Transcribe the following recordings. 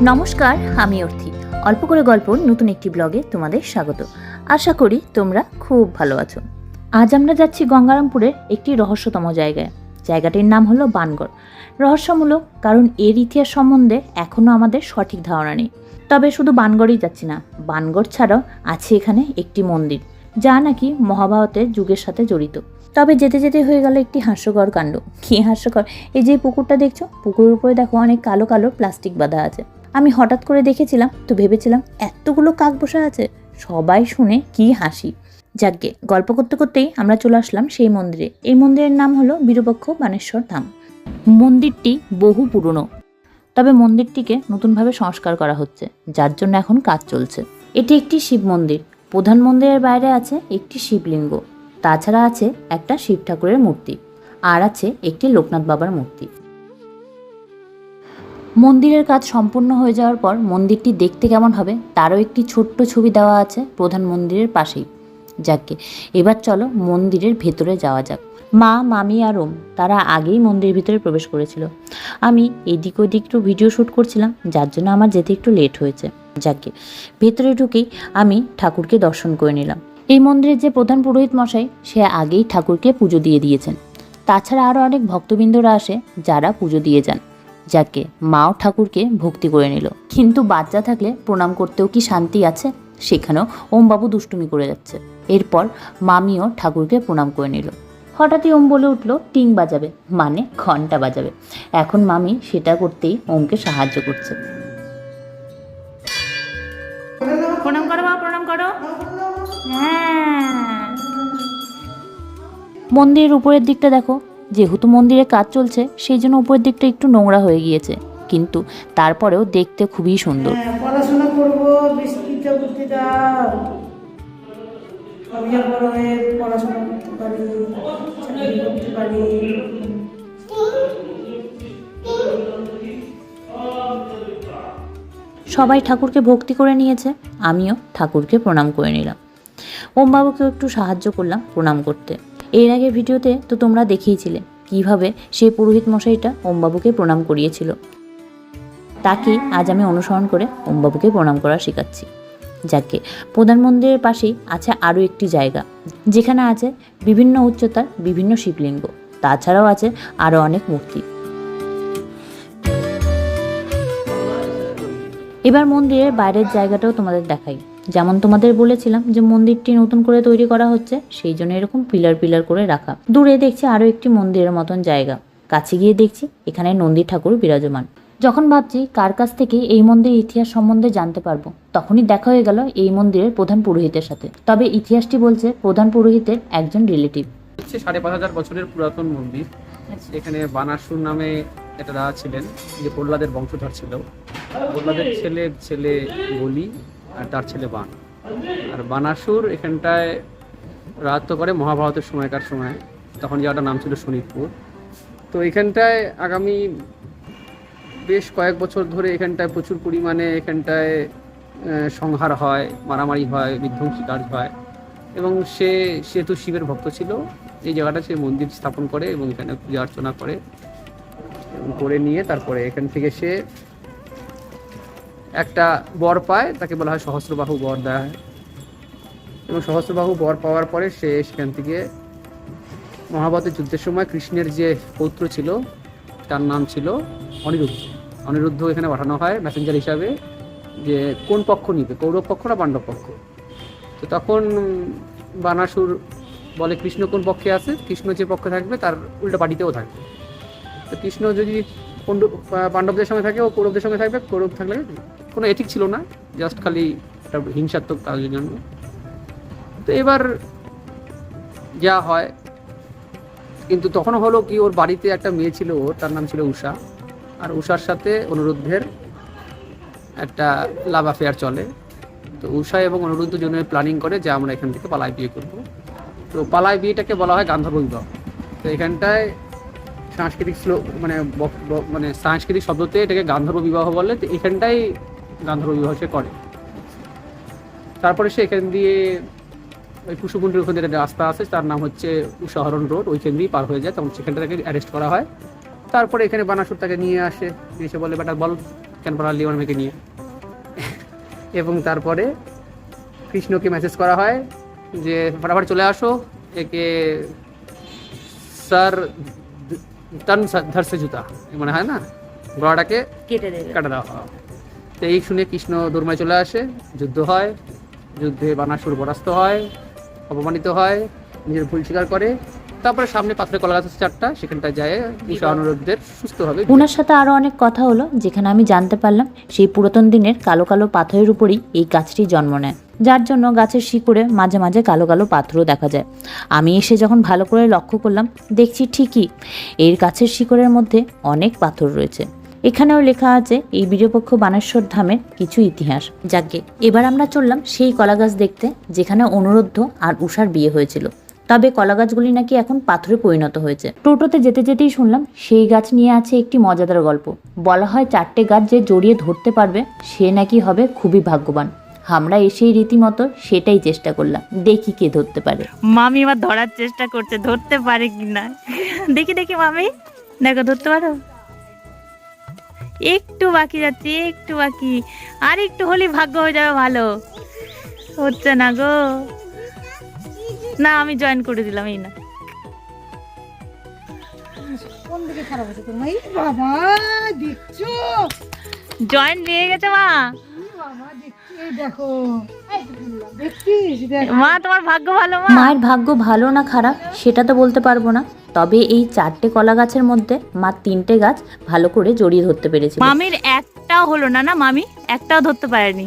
নমস্কার, আমি অর্থি। অল্প করে গল্প, নতুন একটি ব্লগে তোমাদের স্বাগত। আশা করি তোমরা খুব ভালো আছো। আজ আমরা যাচ্ছি গঙ্গারামপুরের একটি রহস্যতম জায়গায়। জায়গাটির নাম হলো বানগড়। রহস্যমূলক, কারণ এর ইতিহাস সম্বন্ধে এখনও আমাদের সঠিক ধারণা নেই। তবে শুধু বানগড়ই যাচ্ছি না, বানগড় ছাড়াও আছে এখানে একটি মন্দির, যা নাকি মহাভারতের যুগের সাথে জড়িত। তবে যেতে যেতে হয়ে গেল একটি হাস্যকর কাণ্ড। কি হাস্যকর? এই যে পুকুরটা দেখছ, পুকুরের উপরে দেখো অনেক কালো কালো প্লাস্টিক বাঁধা আছে। আমি হঠাৎ করে দেখেছিলাম, তো ভেবেছিলাম এতগুলো কাক বসে আছে। সবাই শুনে কি হাসি। যাকগে, গল্প করতে করতেই আমরা চলে আসলাম সেই মন্দিরে। এই মন্দিরের নাম হলো বীরপক্ষ বানেশ্বর ধাম। মন্দিরটি বহু পুরনো, তবে মন্দিরটিকে নতুনভাবে সংস্কার করা হচ্ছে, যার জন্য এখন কাজ চলছে। এটি একটি শিব মন্দির। প্রধান মন্দিরের বাইরে আছে একটি শিবলিঙ্গ। তাছাড়া আছে একটা শিব ঠাকুরের মূর্তি, আর আছে একটি লোকনাথ বাবার মূর্তি। মন্দিরের কাজ সম্পূর্ণ হয়ে যাওয়ার পর মন্দিরটি দেখতে কেমন হবে তারও একটি ছোট্ট ছবি দেওয়া আছে প্রধান মন্দিরের পাশেই। যাকে, এবার চলো মন্দিরের ভেতরে যাওয়া যাক। মা, মামি আর ওম, তারা আগেই মন্দিরের ভিতরে প্রবেশ করেছিল। আমি এদিক ওদিক একটু ভিডিও শ্যুট করছিলাম, যার জন্য আমার যেতে একটু লেট হয়েছে। যাকে, ভেতরে ঢুকেই আমি ঠাকুরকে দর্শন করে নিলাম। এই মন্দিরের যে প্রধান পুরোহিত মশাই, সে আগেই ঠাকুরকে পুজো দিয়ে দিয়েছেন। তাছাড়া আরও অনেক ভক্তবৃন্দরা আসে যারা পুজো দিয়ে যান, যাকে মাও ঠাকুরকে ভক্তি করে নিল। কিন্তু বাচ্চা থাকলে প্রণাম করতেও কি শান্তি আছে? সেখানেও ওমবাবু দুষ্টুমি করে যাচ্ছে। এরপর মামিও ঠাকুরকে প্রণাম করে নিল। হঠাৎই ওম বলে উঠল, টিং বাজাবে মানে ঘণ্টা বাজাবে। এখন মামি সেটা করতেই ওমকে সাহায্য করছে। প্রণাম করো প্রণাম করো। হ্যাঁ। মন্দিরের উপরের দিকটা দেখো। যেহেতু মন্দিরে কাজ চলছে সেই জন্য উপরের দিকটা একটু নোংরা হয়ে গিয়েছে। কিন্তু তারপরেও দেখতে খুবই সুন্দর। হ্যাঁ, পড়াশোনা করব পড়াশোনা করতে পারি করতে পারি। সবাই ঠাকুরকে ভক্তি করে নিয়েছে আমিও ঠাকুরকে প্রণাম করে নিলাম। ওম বাবুকেও একটু সাহায্য করলাম প্রণাম করতে। এর আগে ভিডিওতে তো তোমরা দেখিয়েছিলে কীভাবে সেই পুরোহিত মশাইটা ওমবাবুকে প্রণাম করিয়েছিল। তাকেই আজ আমি অনুসরণ করে ওমবাবুকে প্রণাম করা শেখাচ্ছি। যাকে প্রধান মন্দিরের পাশেই আছে আরও একটি জায়গা, যেখানে আছে বিভিন্ন উচ্চতার বিভিন্ন শিবলিঙ্গ, তাছাড়াও আছে আরও অনেক মূর্তি। এবার মন্দিরের বাইরের জায়গাটাও তোমাদের দেখাই। যেমন তোমাদের বলেছিলাম যে মন্দিরটি নতুন করে তৈরি করা হচ্ছে সেই জন্য এরকম পিলার পিলার করে রাখা। দূরে দেখছি আরও একটি মন্দিরের মতন জায়গা। কাছে গিয়ে দেখছি এখানে নন্দী ঠাকুর বিরাজমান। যখন ভাবছি কার কাছ থেকে এই মন্দিরের ইতিহাস সম্বন্ধে জানতে পারব তখনই দেখা হয়ে গেল এই মন্দিরের প্রধান পুরোহিতের সাথে। তবে ইতিহাসটি বলছে প্রধান পুরোহিতের একজন রিলেটিভ। হচ্ছে সাড়ে পাঁচ হাজার বছরের পুরাতন মন্দির। এখানে বানাসুর নামে একটা রাজা ছিলেন যে প্রহ্লাদের বংশধর ছিল। প্রহ্লাদের ছেলের ছেলে বলি আর তার ছেলে বান। আর বানাসুর এখানটায় রাজত্ব করে মহাভারতের সময়কার সময়? তখন জায়গাটার নাম ছিল শোনিতপুর তো এখানটায় আগামী বেশ কয়েক বছর ধরে এখানটায় প্রচুর পরিমাণে এখানটায় সংহার হয়, মারামারি হয়, বিধ্বংসী কাজ হয়। এবং সে সেহেতু শিবের ভক্ত ছিল। এই জায়গাটা সে মন্দির স্থাপন করে এবং এখানে পূজা অর্চনা করে এবং করে নিয়ে তারপরে এখান থেকে সে একটা বর পায়, তাকে বলা হয় সহস্রবাহু বর দেওয়া হয়। এবং সহস্রবাহু বর পাওয়ার পরে সে সেখান থেকে মহাভারতের যুদ্ধের সময় কৃষ্ণের যে পৌত্র ছিল, তার নাম ছিল অনিরুদ্ধ। অনিরুদ্ধ এখানে পাঠানো হয় মেসেঞ্জার হিসাবে যে কোন পক্ষ নিবে, কৌরব পক্ষ না পাণ্ডব পক্ষ? তো তখন বানাসুর বলে, কৃষ্ণ কোন পক্ষে আছে? কৃষ্ণ যে পক্ষে থাকবে, তার উল্টো পার্টিতেও থাকবে। তো কৃষ্ণ যদি পাণ্ডবদের সঙ্গে থাকে ও কৌরবদের সঙ্গে থাকবে, কৌরব থাকলে কোনো এথিক ছিল না জাস্ট খালি একটা হিংসাত্মক কাজের জন্য। তো এবার যা হয়, কিন্তু তখনও হলো কি, ওর বাড়িতে একটা মেয়ে ছিল ওর তার নাম ছিল উষা। আর উষার সাথে অনুরুদ্ধের একটা লাভ অ্যাফেয়ার চলে। তো উষা এবং অনুরুদ্ধ জন্য প্ল্যানিং করে যে আমরা এখান থেকে পালায় বিয়ে করব। তো পালায় বিয়েটাকে বলা হয় গান্ধর্ব বিবাহ তো এখানটায় সাংস্কৃতিক শ্লো মানে মানে সাংস্কৃতিক শব্দতে এটাকে গান্ধর্ব বিবাহ বলে। তো এখানটাই গান্ধর্ব সে করে। তারপরে সে এখান দিয়ে ওই কুসুকুণ্ডের ওখানে একটা রাস্তা আছে তার নাম হচ্ছে উষাহরণ রোড ওইখান দিয়েই পার হয়ে যায় তখন সেখানটা তাকে অ্যারেস্ট করা হয়। তারপরে এখানে বানাসুর তাকে নিয়ে আসে নিয়ে এসে বলে বেটা বল কেন পালালি আমার মেয়েকে নিয়ে? এবং তারপরে কৃষ্ণকে মেসেজ করা হয় যে ফটাফট চলে আসো একে স্যার তন ধরছে জুতা। মনে হয় না? গলাটাকে কেটে দেবে। কাটা দেওয়া হয়। তো এই শুনে কৃষ্ণ দুর্মায় চলে আসে। যুদ্ধ হয়, যুদ্ধে বানাসুর পরাস্ত হয়, অপমানিত হয়, নিজের ভুল স্বীকার করে। তারপরে সামনে পাথরে কলা গাছ চারটা সেখানটা যায় অনুরোধদের সুস্থভাবে। ওনার সাথে আরও অনেক কথা হলো, যেখানে আমি জানতে পারলাম সেই পুরাতন দিনের কালো কালো পাথরের উপরই এই গাছটি জন্ম নেয়। যার জন্য গাছের শিকড়ে মাঝে মাঝে কালো কালো পাথরও দেখা যায়। আমি এসে যখন ভালো করে লক্ষ্য করলাম, দেখছি ঠিকই এর গাছের শিকড়ের মধ্যে অনেক পাথর রয়েছে। এখানেও লেখা আছে, এই বীরপক্ষ বানেশ্বর ধামের কিছু ইতিহাস। যাকে এবার আমরা চললাম সেই কলা গাছ দেখতে, যেখানে অনুরুদ্ধ আর উষার বিয়ে হয়েছিল। তবে কলা গাছগুলি নাকি এখন পাথরে পরিণত হয়েছে। টোটোতে যেতে যেতেই শুনলাম, সেই গাছ নিয়ে আছে একটি মজাদার গল্প। বলা হয় চারটে গাছ যে জড়িয়ে ধরতে পারবে, সে নাকি হবে খুবই ভাগ্যবান। আমরা এসেই রীতিমতো সেটাই চেষ্টা করলাম, দেখি কে ধরতে পারে। মামি এবার ধরার চেষ্টা করছে, ধরতে পারে কিনা? দেখি দেখি মামি। দেখো, ধরতে পারো? একটু বাকি যাচ্ছে একটু বাকি। আর একটু হলেই ভাগ্য হয়ে যাবে ভালো। হচ্ছে না গো। না আমি জয়েন করে দিলাম এই না। জয়েন নিয়ে গেছে মা। মা তোমার ভাগ্য ভালো মা? মায়ের ভাগ্য ভালো না খারাপ সেটা তো বলতে পারব না। তবে এই চারটে কলা গাছের মধ্যে মা তিনটে গাছ ভালো করে জড়িয়ে ধরতে পেরেছিল। মামির একটাও হলো না না মামি? একটাও ধরতে পারেনি।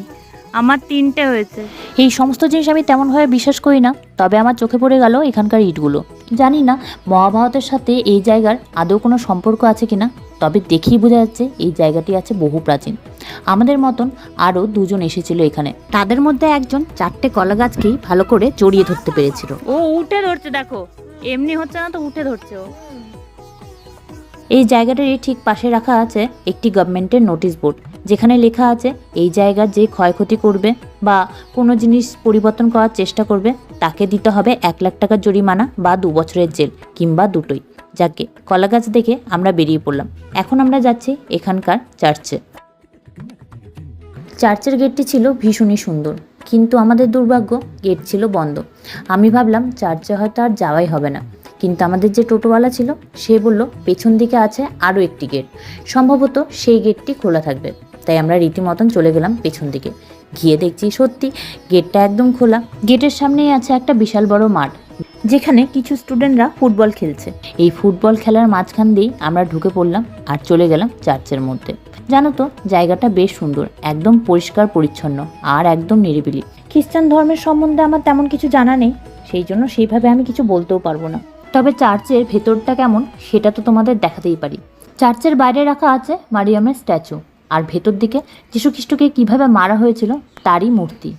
আমার তিনটে হয়েছে। এই সমস্ত জিনিস আমি তেমনভাবে বিশ্বাস করি না তবে আমার চোখে পড়ে গেল এখানকার ইটগুলো। জানি না মহাভারতের সাথে এই জায়গার আদৌ কোনো সম্পর্ক আছে কিনা তবে দেখেই বোঝা যাচ্ছে এই জায়গাটি আছে বহু প্রাচীন। আমাদের মতন আরও দুজন এসেছিল এখানে। তাদের মধ্যে একজন চারটে কলা গাছকেই ভালো করে জড়িয়ে ধরতে পেরেছিল। ও উঠে ধরছে দেখো। এমনি হচ্ছে না তো উঠে ধরছে ও। এই জায়গাটারই ঠিক পাশে রাখা আছে একটি গভর্নমেন্টের নোটিশ বোর্ড যেখানে লেখা আছে, এই জায়গার যে ক্ষয়ক্ষতি করবে বা কোনো জিনিস পরিবর্তন করার চেষ্টা করবে, তাকে দিতে হবে এক লাখ টাকার জরিমানা বা দু বছরের জেল কিংবা দুটোই। যাকে কলা গাছ দেখে আমরা বেরিয়ে পড়লাম। এখন আমরা যাচ্ছি এখানকার চার্চে। চার্চের গেটটি ছিল ভীষণই সুন্দর, কিন্তু আমাদের দুর্ভাগ্য গেট ছিল বন্ধ। আমি ভাবলাম, চার্চে হয়তো আর যাওয়াই হবে না। কিন্তু আমাদের যে টোটোওয়ালা ছিল, সে বলল, পেছন দিকে আছে আরও একটি গেট। সম্ভবত সেই গেটটি খোলা থাকবে। তাই আমরা রীতিমতন চলে গেলাম পেছন দিকে। গিয়ে দেখছি সত্যি গেটটা একদম খোলা। গেটের সামনেই আছে একটা বিশাল বড় মাঠ, যেখানে কিছু স্টুডেন্টরা ফুটবল খেলছে। এই ফুটবল খেলার মাঝখান দিয়েই আমরা ঢুকে পড়লাম আর চলে গেলাম চার্চের মধ্যে। জানো তো, জায়গাটা বেশ সুন্দর, একদম পরিষ্কার পরিচ্ছন্ন আর একদম নিরিবিলি। খ্রিস্টান ধর্মের সম্বন্ধে আমার তেমন কিছু জানা নেই, সেই জন্য সেইভাবে আমি কিছু বলতেও পারব না। তবে চার্চের ভেতরটা কেমন, সেটা তো তোমাদের দেখাতেই পারি। চার্চের বাইরে রাখা আছে মারিয়ামের স্ট্যাচু। আর ভেতর দিকে যীশুখ্রিস্টকে কীভাবে মারা হয়েছিল তারই মূর্তি।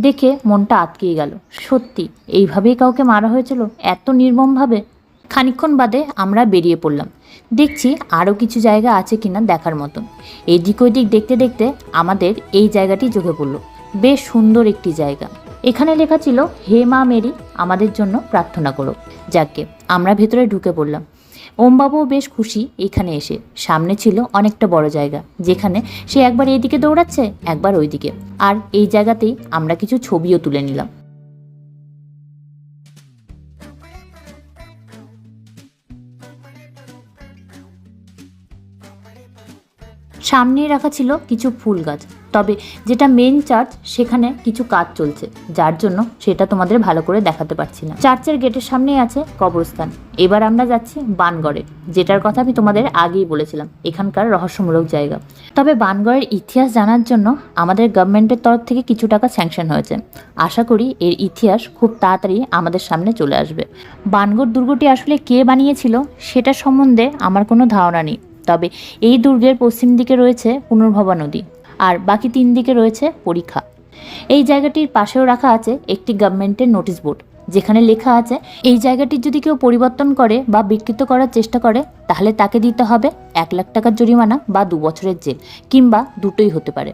দেখে মনটা আটকিয়ে গেল। সত্যি, এইভাবেই কাউকে মারা হয়েছিল? এত নির্মমভাবে? খানিকক্ষণ বাদে আমরা বেরিয়ে পড়লাম। দেখছি আরও কিছু জায়গা আছে কিনা দেখার মতন। এদিক ওদিক দেখতে দেখতে আমাদের এই জায়গাটি চোখে পড়ল। বেশ সুন্দর একটি জায়গা। এখানে লেখা ছিল, হে মা মেরি, আমাদের জন্য প্রার্থনা করো। যাকে আমরা ভেতরে ঢুকে পড়লাম। ওমবাবুও বেশ খুশি এখানে এসে। সামনে ছিল অনেকটা বড় জায়গা, যেখানে সে একবার এইদিকে দৌড়াচ্ছে, একবার ওইদিকে। আর এই জায়গাতেই আমরা কিছু ছবিও তুলে নিলাম। সামনেই রাখা ছিল কিছু ফুল গাছ তবে যেটা মেন চার্চ সেখানে কিছু কাজ চলছে, যার জন্য সেটা তোমাদের ভালো করে দেখাতে পারছি না। চার্চের গেটের সামনেই আছে কবরস্থান। এবার আমরা যাচ্ছি বানগড়ে, যেটার কথা আমি তোমাদের আগেই বলেছিলাম, এখানকার রহস্যমূলক জায়গা। তবে বানগড়ের ইতিহাস জানার জন্য আমাদের গভর্নমেন্টের তরফ থেকে কিছু টাকা স্যাংশন হয়েছে। আশা করি এর ইতিহাস খুব তাড়াতাড়ি আমাদের সামনে চলে আসবে। বানগড় দুর্গটি আসলে কে বানিয়েছিল, সেটা সম্বন্ধে আমার কোনো ধারণা নেই। তবে এই দুর্গের পশ্চিম দিকে রয়েছে পুনর্ভবা নদী। আর বাকি তিন দিকে রয়েছে পরীক্ষা। এই জায়গাটির পাশেও রাখা আছে একটি গভর্নমেন্টের নোটিশ বোর্ড যেখানে লেখা আছে, এই জায়গাটির যদি কেউ পরিবর্তন করে বা বিকৃত করার চেষ্টা করে, তাহলে তাকে দিতে হবে এক লাখ টাকার জরিমানা বা দু বছরের জেল, কিংবা দুটোই হতে পারে।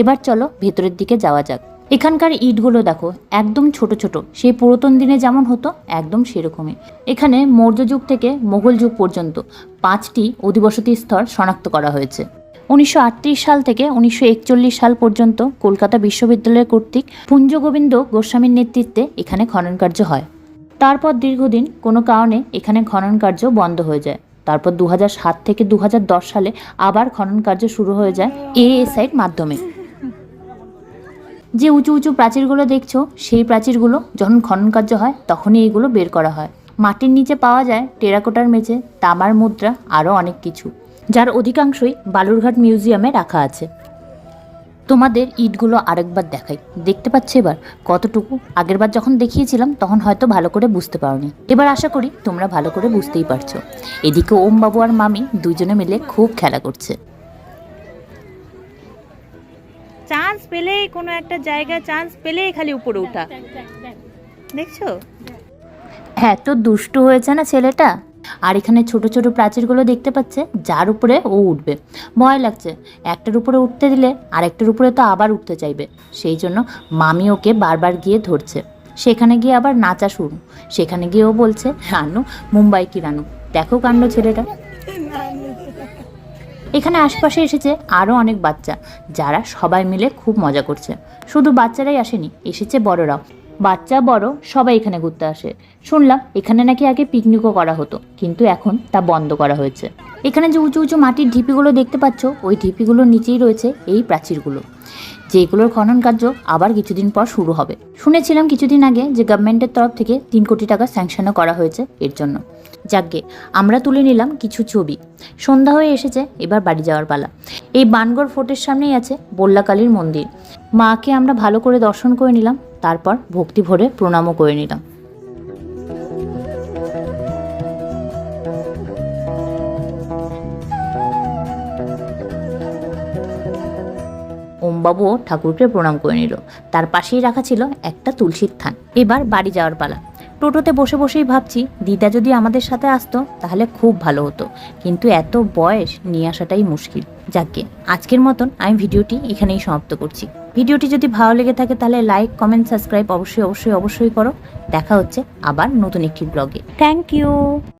এবার চলো ভেতরের দিকে যাওয়া যাক। এখানকার ইটগুলো দেখো, একদম ছোট ছোট, সেই পুরাতন দিনে যেমন হতো, একদম সেরকমই। এখানে মৌর্য যুগ থেকে মোগল যুগ পর্যন্ত পাঁচটি অধিবসতি স্তর শনাক্ত করা হয়েছে। উনিশশো আটত্রিশ সাল থেকে উনিশশো একচল্লিশ সাল পর্যন্ত কলকাতা বিশ্ববিদ্যালয় কর্তৃক পুঞ্জ গোবিন্দ গোস্বামীর নেতৃত্বে এখানে খনন কার্য হয়। তারপর দীর্ঘদিন কোনো কারণে এখানে খনন কার্য বন্ধ হয়ে যায়। তারপর দু থেকে দু হাজার দশ সালে আবার খনন কার্য শুরু হয়ে যায় এএসআইর মাধ্যমে। যে উঁচু উঁচু প্রাচীরগুলো দেখছ, সেই প্রাচীরগুলো যখন খনন কার্য হয়, তখনই এগুলো বের করা হয়। মাটির নিচে পাওয়া যায় টেরাকোটার মেঝে, তামার মুদ্রা, আরও অনেক কিছু। যার অধিকাংশই বালুরঘাট মিউজিয়ামে রাখা আছে। তোমাদের ইটগুলো আরেকবার দেখাই। দেখতে পাচ্ছ এবার কতটুকু? আগেরবার যখন দেখিয়েছিলাম তখন হয়তো ভালো করে বুঝতে পারোনি। এবার আশা করি তোমরা ভালো করে বুঝতেই পারছ। এদিকে ওম বাবু আর মামি দুজনে মিলে খুব খেলা করছে। চান্স পেলেই কোনো একটা জায়গায় চান্স পেলেই খালি উপরে উঠা। দেখছ? এত দুষ্টু হয়েছে না ছেলেটা? আর এখানে ছোট ছোট প্রাচীরগুলো দেখতে পাচ্ছে, যার উপরে ও উঠবে। ভয় লাগছে, একটার উপরে উঠতে দিলে আরেকটার উপরে তো আবার উঠতে চাইবে। সেই জন্য মামি ওকে বারবার গিয়ে ধরছে। সেখানে গিয়ে আবার নাচা শুরু। সেখানে গিয়ে ও বলছে, রানু, মুম্বাই কি রানু? দেখো কাণ্ড ছেলেটা। এখানে আশপাশে এসেছে আরও অনেক বাচ্চা, যারা সবাই মিলে খুব মজা করছে। শুধু বাচ্চারাই আসেনি, এসেছে বড়রাও। বাচ্চা, বড়, সবাই এখানে ঘুরতে আসে। শুনলাম এখানে নাকি আগে পিকনিকও করা হতো, কিন্তু এখন তা বন্ধ করা হয়েছে। এখানে যে উঁচু উঁচু মাটির ঢিপিগুলো দেখতে পাচ্ছ, ওই ঢিপিগুলোর নিচেই রয়েছে এই প্রাচীরগুলো। যেগুলোর খনন কার্য আবার কিছুদিন পর শুরু হবে। শুনেছিলাম কিছুদিন আগে যে গভর্নমেন্টের তরফ থেকে তিন কোটি টাকা স্যাংশনও করা হয়েছে এর জন্য। যাকগে, আমরা তুলে নিলাম কিছু ছবি। সন্ধ্যা হয়ে এসেছে, এবার বাড়ি যাওয়ার পালা। এই বানগড় ফোর্টের সামনেই আছে বল্লাকালীর মন্দির। মাকে আমরা ভালো করে দর্শন করে নিলাম। তারপর ভক্তি ভরে প্রণামও করে নিলাম। ওমবাবুও ঠাকুরকে প্রণাম করে নিল। তার পাশেই রাখা ছিল একটা তুলসীর থান। এবার বাড়ি যাওয়ার পালা। টোটোতে বসে বসেই ভাবছি, দিদা যদি আমাদের সাথে আসতো, তাহলে খুব ভালো হতো। কিন্তু এত বয়স, নিয়ে আসাটাই মুশকিল। যাকে আজকের মতন আমি ভিডিওটি এখানেই সমাপ্ত করছি। ভিডিওটি যদি ভালো লেগে থাকে, তাহলে লাইক, কমেন্ট, সাবস্ক্রাইব অবশ্যই অবশ্যই অবশ্যই করো। দেখা হচ্ছে আবার নতুন একটি ব্লগে। Thank you.